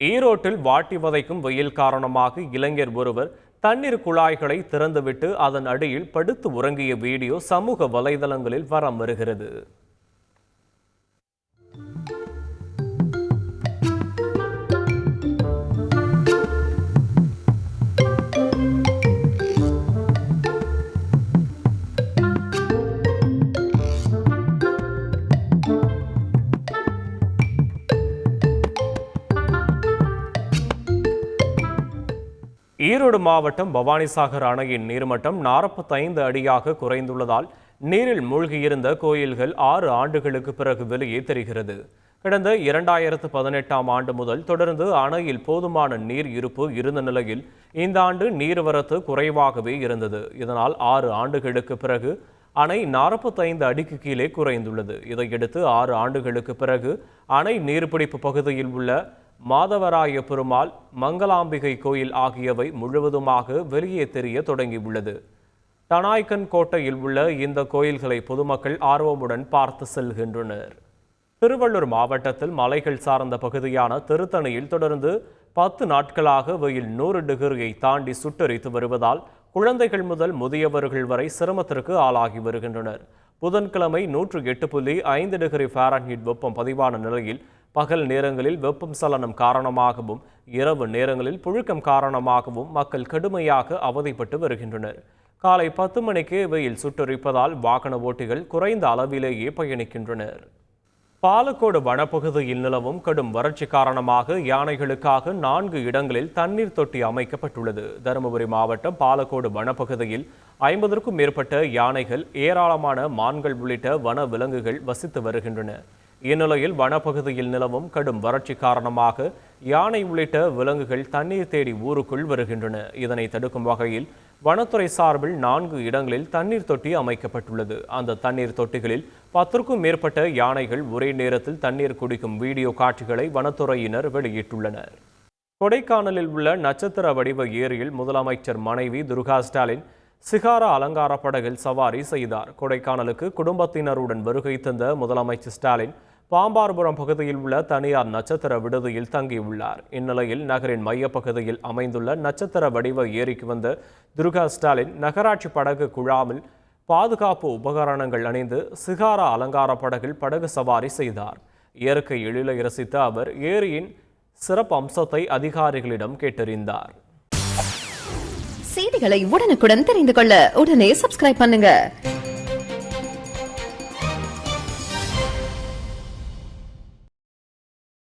ஈரோட்டில் வாட்டி வதைக்கும் வெயில் காரணமாக இளைஞர் ஒருவர் தண்ணீர் குழாய்களை திறந்துவிட்டு அதன் அடியில் படுத்து உறங்கிய வீடியோ சமூக வலைதளங்களில் வரம் வருகிறது ஈரோடு மாவட்டம் பவானிசாகர் அணையின் நீர்மட்டம் நாற்பத்தைந்து அடியாக குறைந்துள்ளதால் நீரில் மூழ்கியிருந்த கோயில்கள் ஆறு ஆண்டுகளுக்கு பிறகு வெளியே தெரிகிறது. கடந்த இரண்டாயிரத்து பதினெட்டாம் ஆண்டு முதல் தொடர்ந்து அணையில் போதுமான நீர் இருப்பு இருந்த நிலையில் இந்த ஆண்டு நீர்வரத்து குறைவாகவே இருந்தது. இதனால் ஆறு ஆண்டுகளுக்கு பிறகு அணை நாற்பத்தைந்து அடிக்கு கீழே குறைந்துள்ளது. இதையடுத்து ஆறு ஆண்டுகளுக்கு பிறகு அணை நீர்பிடிப்பு பகுதியில் உள்ள மாதவராய பெருமாள் மங்களாம்பிகை கோயில் ஆகியவை முழுவதுமாக வெளியே தெரிய தொடங்கியுள்ளது. தனாய்கன் கோட்டையில் உள்ள இந்த கோயில்களை பொதுமக்கள் ஆர்வமுடன் பார்த்து செல்கின்றனர். திருவள்ளூர் மாவட்டத்தில் மலைகள் சார்ந்த பகுதியான திருத்தணியில் தொடர்ந்து பத்து நாட்களாக வெயில் நூறு டிகிரியை தாண்டி சுட்டரித்து வருவதால் குழந்தைகள் முதல் முதியவர்கள் வரை சிரமத்திற்கு ஆளாகி வருகின்றனர். புதன்கிழமை நூற்று எட்டு புள்ளி ஐந்து டிகிரி ஃபாரன்ஹீட் வெப்பம் பதிவான நிலையில் பகல் நேரங்களில் வெப்பம் சலனம் காரணமாகவும் இரவு நேரங்களில் புழுக்கம் காரணமாகவும் மக்கள் கடுமையாக அவதிப்பட்டு வருகின்றனர். காலை பத்து மணிக்கு வெயில் சுட்டரிப்பதால் வாகன ஓட்டிகள் குறைந்த அளவிலேயே பயணிக்கின்றனர். பாலக்கோடு வனப்பகுதியில் நிலவும் கடும் வறட்சி காரணமாக யானைகளுக்காக நான்கு இடங்களில் தண்ணீர் தொட்டி அமைக்கப்பட்டுள்ளது. தருமபுரி மாவட்டம் பாலக்கோடு வனப்பகுதியில் ஐம்பதற்கும் மேற்பட்ட யானைகள் ஏராளமான மான்கள் உள்ளிட்ட வன விலங்குகள் வசித்து வருகின்றன. இந்நிலையில் வனப்பகுதியில் நிலவும் கடும் வறட்சி காரணமாக யானை உள்ளிட்ட விலங்குகள் தண்ணீர் தேடி ஊருக்குள் வருகின்றன. இதனை தடுக்கும் வகையில் வனத்துறை சார்பில் நான்கு இடங்களில் தண்ணீர் தொட்டி அமைக்கப்பட்டுள்ளது. அந்த தண்ணீர் தொட்டிகளில் பத்திற்கும் மேற்பட்ட யானைகள் ஒரே நேரத்தில் தண்ணீர் குடிக்கும் வீடியோ காட்சிகளை வனத்துறையினர் வெளியிட்டுள்ளனர். கொடைக்கானலில் உள்ள நட்சத்திர வடிவ ஏரியில் முதலமைச்சர் மனைவி துர்கா ஸ்டாலின் சிகாரா அலங்கார படகில் சவாரி செய்தார். கொடைக்கானலுக்கு குடும்பத்தினருடன் வருகை தந்த முதலமைச்சர் ஸ்டாலின் பாம்பார்புரம் பகுதியில் உள்ள தனியார் நட்சத்திர விடுதியில் தங்கியுள்ளார். இந்நிலையில் நகரின் மையப்பகுதியில் அமைந்துள்ள நட்சத்திர வடிவ ஏரிக்கு வந்த துர்கா ஸ்டாலின் நகராட்சி படகு குழாமில் பாதுகாப்பு உபகரணங்கள் அணிந்து சிகாரா அலங்கார படகில் படகு சவாரி செய்தார். இயற்கை எழிலை ரசித்த அவர் ஏரியின் சிறப்பு அம்சத்தை அதிகாரிகளிடம் கேட்டறிந்தார். செய்திகளை உடனுக்குடன் தெரிந்து கொள்ள உடனே சப்ஸ்கிரைப் பண்ணுங்க.